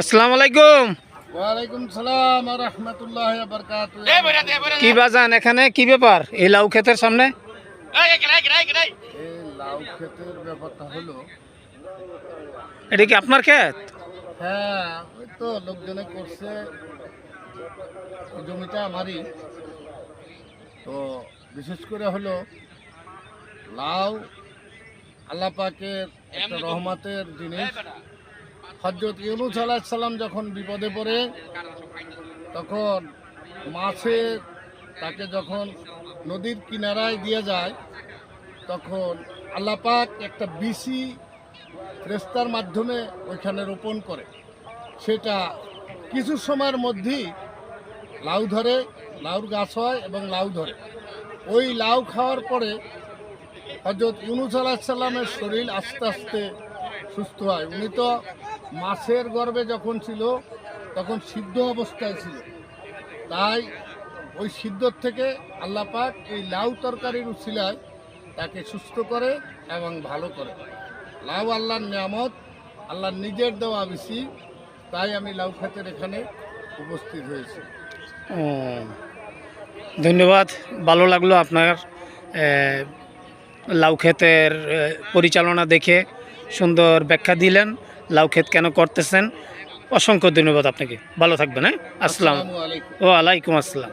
আসসালামু আলাইকুম। কি বাজান এখানে কি ব্যাপার? এই লাউ ক্ষেতের সামনে? এই লাউ ক্ষেতের ব্যাপারটা হলো এটা কি আপনার ক্ষেত? হ্যাঁ ওই তো লোকজনে করছে জমিটা আমারই। তো বিশেষ করে হলো লাউ আল্লাহ পাকের একটা রহমতের জিনিস। হজরত ইউনুস আলাহিসাল্লাম যখন বিপদে পড়ে, তখন মাছে তাকে যখন নদীর কিনারায় দিয়ে যায়, তখন আল্লাপাক একটা বিসি রেস্তার মাধ্যমে ওইখানে রোপণ করে। সেটা কিছু সময়ের মধ্যেই লাউ ধরে, লাউর গাছ হয় এবং লাউ ধরে। ওই লাউ খাওয়ার পরে হজরত ইউনুস আলাহিসাল্লামের শরীর আস্তে আস্তে সুস্থ হয়। উনি তো মাছের গর্ভে যখন ছিল, তখন সিদ্ধ অবস্থায় ছিল। তাই ওই সিদ্ধর থেকে আল্লাহ পাক এই লাউ তরকারির উছিলায় তাকে সুস্থ করে এবং ভালো করে। লাউ আল্লাহর নিয়ামত, আল্লাহর নিজের দেওয়া বেশি তাই আমি লাউ খাতের এখানে উপস্থিত হয়েছি। ধন্যবাদ। ভালো লাগল আপনার লাউ ক্ষেতের পরিচালনা দেখে। সুন্দর ব্যাখ্যা দিলেন। লাউ ক্ষেত কেন করতেছেন? অসংখ্য ধন্যবাদ আপনাকে। ভালো থাকবেন হ্যাঁ? আসসালাম। ও আলাইকুম। আসসালাম।